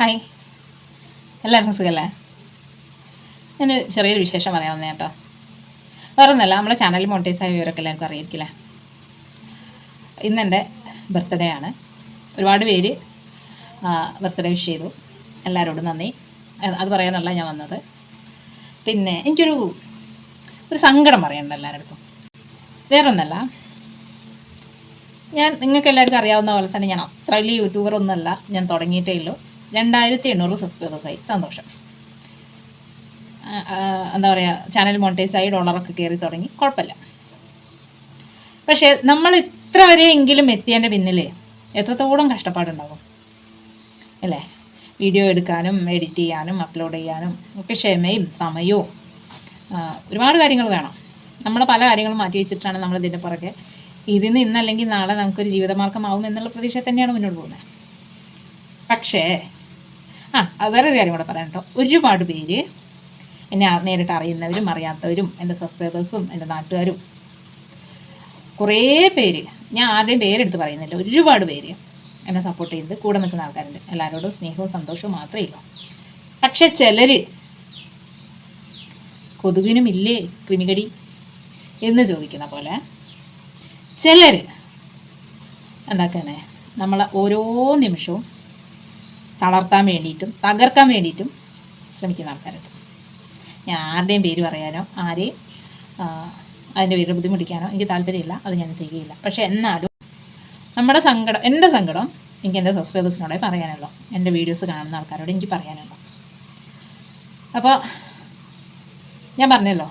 Hi എല്ലാവർക്കും സുഖമല്ലേ ഞാൻ ചെറിയൊരു വിശേഷം പറയാൻ വന്നേ കേട്ടോ. വേറെ ഒന്നല്ല നമ്മളെ ചാനൽ മോണിറ്റൈസ് ആയ വിവരമൊക്കെ എല്ലാവർക്കും അറിയിക്കില്ല ഇന്ന് എന്റെ ബർത്ത്ഡേ ആണ്. ഒരുപാട് പേര് ബർത്ത്ഡേ വിഷ് ചെയ്തു. എല്ലാവരോടും നന്ദി. അത് പറയാനല്ല ഞാൻ വന്നത്. പിന്നെ എനിക്കൊരു ഒരു സങ്കടം പറയണ്ട എല്ലാവരുടെ വേറൊന്നല്ല ഞാൻ നിങ്ങൾക്ക് എല്ലാവർക്കും അറിയാവുന്ന പോലെ തന്നെ ഞാൻ അത്ര വലിയ യൂട്യൂബർ ഒന്നുമല്ല. ഞാൻ തുടങ്ങിയിട്ടേ ഉള്ളൂ. രണ്ടായിരത്തി എണ്ണൂറ് സബ്സ്ക്രൈബേഴ്സായി സന്തോഷം. എന്താ പറയുക ചാനൽ മോണിറ്റൈസ് ആയി ഡോളറൊക്കെ കയറി തുടങ്ങി. കുഴപ്പമില്ല. പക്ഷേ നമ്മൾ ഇത്ര വരെയെങ്കിലും എത്തിയതിന്റെ പിന്നിൽ എത്രത്തോളം കഷ്ടപ്പാടുണ്ടാകും അല്ലേ? വീഡിയോ എടുക്കാനും എഡിറ്റ് ചെയ്യാനും അപ്ലോഡ് ചെയ്യാനും ഒക്കെ ക്ഷമയും സമയവും ഒരുപാട് കാര്യങ്ങൾ വേണം. നമ്മൾ പല കാര്യങ്ങളും മാറ്റി വെച്ചിട്ടാണ് നമ്മൾ ഇതിന്റെ പുറകെ ഇതിന് ഇന്നല്ലെങ്കിൽ നാളെ നമുക്കൊരു ജീവിതമാർഗമാവും എന്നുള്ള പ്രതീക്ഷ തന്നെയാണ് മുന്നോട്ട് പോകുന്നത്. പക്ഷേ ആ വേറൊരു കാര്യം കൂടെ പറയാം കേട്ടോ. ഒരുപാട് പേര് എന്നെ നേരിട്ട് അറിയുന്നവരും അറിയാത്തവരും എന്റെ സബ്സ്ക്രൈബേഴ്സും എന്റെ നാട്ടുകാരും. കുറേ പേര് ഞാൻ ആരുടെയും പേരെടുത്ത് പറയുന്നില്ല. ഒരുപാട് പേര് എന്നെ സപ്പോർട്ട് ചെയ്ത് കൂടെ നിൽക്കുന്ന ആൾക്കാരുണ്ട്. എല്ലാവരോടും സ്നേഹവും സന്തോഷവും മാത്രമേ ഉള്ളൂ. പക്ഷെ ചിലർ കൊതുകിനും ഇല്ലേ കൃമികടി എന്ന് ചോദിക്കുന്ന പോലെ ചിലർ എന്താക്കണേ നമ്മളെ ഓരോ നിമിഷവും തളർത്താൻ വേണ്ടിയിട്ടും തകർക്കാൻ വേണ്ടിയിട്ടും ശ്രമിക്കുന്ന ആൾക്കാരുണ്ട്. ഞാൻ ആരുടെയും പേര് പറയാനോ ആരെയും അതിന്റെ പേരിൽ ബുദ്ധിമുട്ടിക്കാനോ എനിക്ക് താല്പര്യമില്ല. അത് ഞാൻ ചെയ്യുകയില്ല. പക്ഷേ എന്നാലും നമ്മുടെ സങ്കടം എന്റെ സങ്കടം എനിക്ക് എന്റെ സബ്സ്ക്രൈബേഴ്സിനോടെ പറയാനുള്ളൂ. എന്റെ വീഡിയോസ് കാണുന്ന ആൾക്കാരോട് എനിക്ക് പറയാനുള്ളൂ. അപ്പോൾ ഞാൻ പറഞ്ഞല്ലോ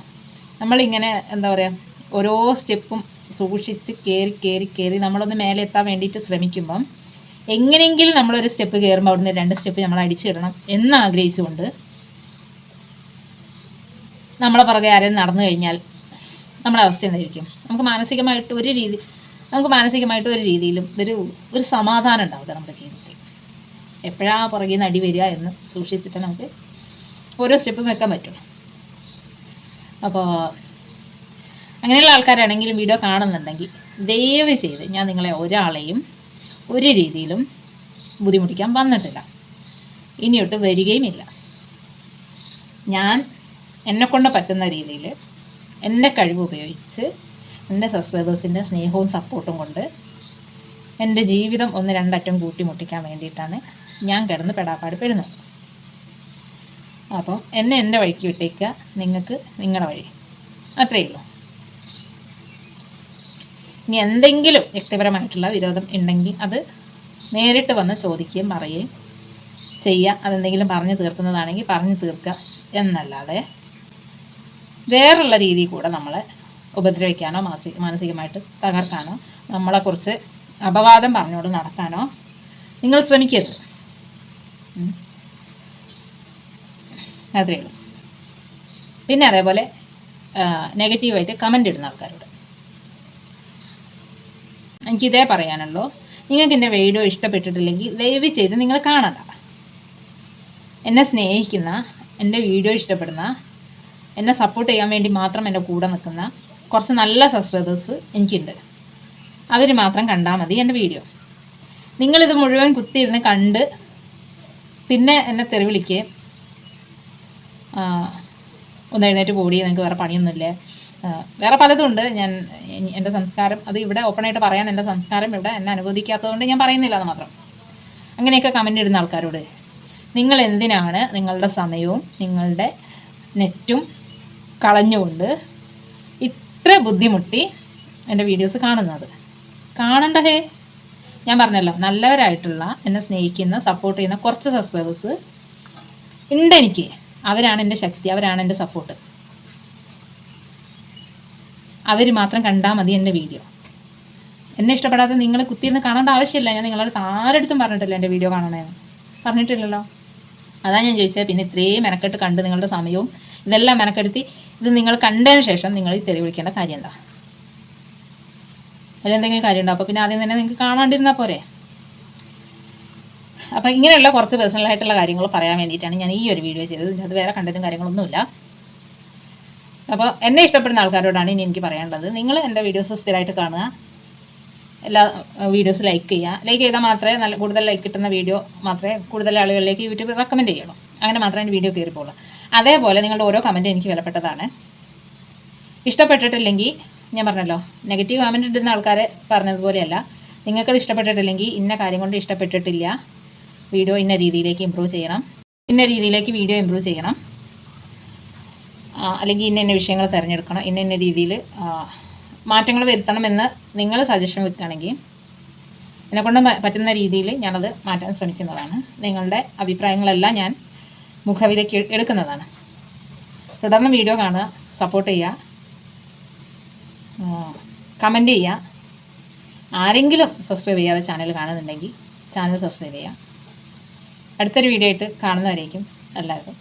നമ്മളിങ്ങനെ എന്താ പറയുക ഓരോ സ്റ്റെപ്പും സൂക്ഷിച്ച് കയറി കയറി കയറി നമ്മളൊന്ന് മേലെ എത്താൻ വേണ്ടിയിട്ട് ശ്രമിക്കുമ്പം എങ്ങനെയെങ്കിലും നമ്മളൊരു സ്റ്റെപ്പ് കയറുമ്പോൾ അവിടുന്ന് രണ്ട് സ്റ്റെപ്പ് നമ്മൾ അടിച്ചിടണം എന്ന് ആഗ്രഹിച്ചുകൊണ്ട് നമ്മളെ പുറകെ ആരെയും നടന്നു കഴിഞ്ഞാൽ നമ്മുടെ അവസ്ഥ എന്തായിരിക്കും? നമുക്ക് മാനസികമായിട്ട് ഒരു രീതി നമുക്ക് മാനസികമായിട്ട് ഒരു രീതിയിലും ഒരു ഒരു സമാധാനം ഉണ്ടാവില്ല നമ്മുടെ ജീവിതത്തിൽ. എപ്പോഴാണ് പുറകിൽ നിന്ന് അടി വരിക എന്ന് സൂക്ഷിച്ചിട്ട് നമുക്ക് ഓരോ സ്റ്റെപ്പും വെക്കാൻ പറ്റും. അപ്പോൾ അങ്ങനെയുള്ള ആൾക്കാരാണെങ്കിലും വീഡിയോ കാണുന്നുണ്ടെങ്കിൽ ദയവ് ചെയ്ത് ഞാൻ നിങ്ങളെ ഒരാളെയും ഒരു രീതിയിലും ബുദ്ധിമുട്ടിക്കാൻ വന്നിട്ടില്ല. ഇനിയൊട്ട് വരികയുമില്ല. ഞാൻ എന്നെക്കൊണ്ട് പറ്റുന്ന രീതിയിൽ എന്റെ കഴിവ് ഉപയോഗിച്ച് എന്റെ സബ്സ്ക്രൈബേഴ്സിന്റെ സ്നേഹവും സപ്പോർട്ടും കൊണ്ട് എന്റെ ജീവിതം ഒന്ന് രണ്ടറ്റം കൂട്ടിമുട്ടിക്കാൻ വേണ്ടിയിട്ടാണ് ഞാൻ കിടന്ന് പെടാപ്പാട് പെടുന്നത് അപ്പം എന്നെ എന്റെ വഴിക്ക് വിട്ടേക്കുക. നിങ്ങൾക്ക് നിങ്ങളുടെ വഴി. അത്രയേ ഉള്ളൂ. ഇനി എന്തെങ്കിലും വ്യക്തിപരമായിട്ടുള്ള വിരോധം ഉണ്ടെങ്കിൽ അത് നേരിട്ട് വന്ന് ചോദിക്കുകയും പറയുകയും ചെയ്യുക. അതെന്തെങ്കിലും പറഞ്ഞു തീർക്കുന്നതാണെങ്കിൽ പറഞ്ഞു തീർക്കുക എന്നല്ലാതെ വേറുള്ള രീതി കൂടെ നമ്മളെ ഉപദ്രവിക്കാനോ മാനസിക മാനസികമായിട്ട് തകർക്കാനോ നമ്മളെക്കുറിച്ച് അപവാദം പറഞ്ഞുകൊണ്ട് നടക്കാനോ നിങ്ങൾ ശ്രമിക്കരുത്. അത്രയേ ഉള്ളൂ. പിന്നെ അതേപോലെ നെഗറ്റീവായിട്ട് കമന്റ് ഇടുന്ന ആൾക്കാരോട്. എനിക്കിതേ പറയാനുള്ളൂ. നിങ്ങൾക്ക് എന്റെ വീഡിയോ ഇഷ്ടപ്പെട്ടിട്ടില്ലെങ്കിൽ ദയവ് ചെയ്ത് നിങ്ങൾ കാണണ്ട. എന്നെ സ്നേഹിക്കുന്ന എന്റെ വീഡിയോ ഇഷ്ടപ്പെടുന്ന എന്നെ സപ്പോർട്ട് ചെയ്യാൻ വേണ്ടി മാത്രം എന്റെ കൂടെ നിൽക്കുന്ന കുറച്ച് നല്ല സബ്സ്ക്രൈബേഴ്സ് എനിക്കുണ്ട്. അവർ മാത്രം കണ്ടാൽ മതി എന്റെ വീഡിയോ. നിങ്ങളിത് മുഴുവൻ കുത്തിയിരുന്ന് കണ്ട് പിന്നെ എന്നെ ആ, ഒന്ന് എഴുന്നേറ്റ് പോടി നിങ്ങൾക്ക് വേറെ പണിയൊന്നുമില്ലേ? വേറെ പലതും ഉണ്ട് ഞാൻ എന്റെ സംസ്കാരം അത് ഇവിടെ ഓപ്പണായിട്ട് പറയാൻ എന്റെ സംസ്കാരം ഇവിടെ എന്നെ അനുവദിക്കാത്തതുകൊണ്ട് ഞാൻ പറയുന്നില്ല എന്ന് മാത്രം. അങ്ങനെയൊക്കെ കമന്റ് ഇടുന്ന ആൾക്കാരോട് നിങ്ങൾ എന്തിനാണ് നിങ്ങളുടെ സമയവും നിങ്ങളുടെ നെറ്റും കളഞ്ഞുകൊണ്ട് ഇത്ര ബുദ്ധിമുട്ടി എന്റെ വീഡിയോസ് കാണുന്നത്? കാണണ്ട ഹേ ഞാൻ പറഞ്ഞല്ലോ നല്ലവരായിട്ടുള്ള എന്നെ സ്നേഹിക്കുന്ന സപ്പോർട്ട് ചെയ്യുന്ന കുറച്ച് സബ്സ്ക്രൈബേഴ്സ് ഉണ്ട് എനിക്ക്. അവരാണ് എന്റെ ശക്തി അവരാണ് എന്റെ സപ്പോർട്ട് അവർ മാത്രം കണ്ടാൽ മതി എന്റെ വീഡിയോ. എന്നെ ഇഷ്ടപ്പെടാത്ത നിങ്ങൾ കുത്തിയിരുന്ന് കാണേണ്ട ആവശ്യമില്ല. ഞാൻ നിങ്ങളുടെ ആരെടുത്തും പറഞ്ഞിട്ടില്ല എന്റെ വീഡിയോ കാണണമെന്ന് പറഞ്ഞിട്ടില്ലല്ലോ? അതാണ് ഞാൻ ചോദിച്ചത്. പിന്നെ ഇത്രയും മെനക്കെട്ട് കണ്ട് നിങ്ങളുടെ സമയവും ഇതെല്ലാം മെനക്കെടുത്തി ഇത് നിങ്ങൾ കണ്ടതിന് ശേഷം നിങ്ങൾ ഈ തെറി വിളിക്കേണ്ട കാര്യം എന്താ അതിലെന്തെങ്കിലും കാര്യമുണ്ടോ? അപ്പോൾ പിന്നെ ആദ്യം തന്നെ നിങ്ങൾക്ക് കാണാണ്ടിരുന്നാൽ പോരെ? അപ്പോൾ ഇങ്ങനെയുള്ള കുറച്ച് പേഴ്സണലായിട്ടുള്ള കാര്യങ്ങൾ പറയാൻ വേണ്ടിയിട്ടാണ് ഞാൻ ഈ ഒരു വീഡിയോ ചെയ്തത്. അത് വേറെ കണ്ടന്റും കാര്യങ്ങളൊന്നുമില്ല. അപ്പോൾ എന്നെ ഇഷ്ടപ്പെടുന്ന ആൾക്കാരോടാണ് ഇനി എനിക്ക് പറയാനുള്ളത്. നിങ്ങൾ എന്റെ വീഡിയോസ് സ്ഥിരമായിട്ട് കാണുക. എല്ലാ വീഡിയോസ് ലൈക്ക് ചെയ്യുക. ലൈക്ക് ചെയ്താൽ മാത്രമേ നല്ല കൂടുതൽ ലൈക്ക് കിട്ടുന്ന വീഡിയോ മാത്രമേ കൂടുതൽ ആളുകളിലേക്ക് യൂട്യൂബ് റെക്കമെൻഡ് ചെയ്യുള്ളൂ അങ്ങനെ മാത്രമേ എന്റെ വീഡിയോ കയറിപ്പോളൂ അതേപോലെ നിങ്ങളുടെ ഓരോ കമന്റും എനിക്ക് വിലപ്പെട്ടതാണ്. ഇഷ്ടപ്പെട്ടിട്ടില്ലെങ്കിൽ ഞാൻ പറഞ്ഞല്ലോ നെഗറ്റീവ് കമന്റ് ഇടുന്ന ആൾക്കാരെ പറഞ്ഞതുപോലെയല്ല. നിങ്ങൾക്കത് ഇഷ്ടപ്പെട്ടിട്ടില്ലെങ്കിൽ ഇന്ന കാര്യം കൊണ്ട് ഇഷ്ടപ്പെട്ടിട്ടില്ല. വീഡിയോ ഇന്ന രീതിയിലേക്ക് ഇമ്പ്രൂവ് ചെയ്യണം. ഇന്ന രീതിയിലേക്ക് വീഡിയോ ഇമ്പ്രൂവ് ചെയ്യണം. അല്ലെങ്കിൽ ഇന്ന ഇന്ന വിഷയങ്ങൾ തിരഞ്ഞെടുക്കണം ഇന്ന ഇന്ന രീതിയിൽ മാറ്റങ്ങൾ വരുത്തണമെന്ന് നിങ്ങൾ സജഷൻ വെക്കുകയാണെങ്കിൽ എന്നെക്കൊണ്ട് പറ്റുന്ന രീതിയിൽ ഞാനത് മാറ്റാൻ ശ്രമിക്കുന്നതാണ്. നിങ്ങളുടെ അഭിപ്രായങ്ങളെല്ലാം ഞാൻ മുഖവിലേക്ക് എടുക്കുന്നതാണ്. തുടർന്ന് വീഡിയോ കാണുക സപ്പോർട്ട് ചെയ്യുക കമന്റ് ചെയ്യുക. ആരെങ്കിലും സബ്സ്ക്രൈബ് ചെയ്യാതെ ചാനൽ കാണുന്നുണ്ടെങ്കിൽ ചാനൽ സബ്സ്ക്രൈബ് ചെയ്യുക. അടുത്തൊരു വീഡിയോ ആയിട്ട് കാണുന്നവരേക്കും എല്ലാവർക്കും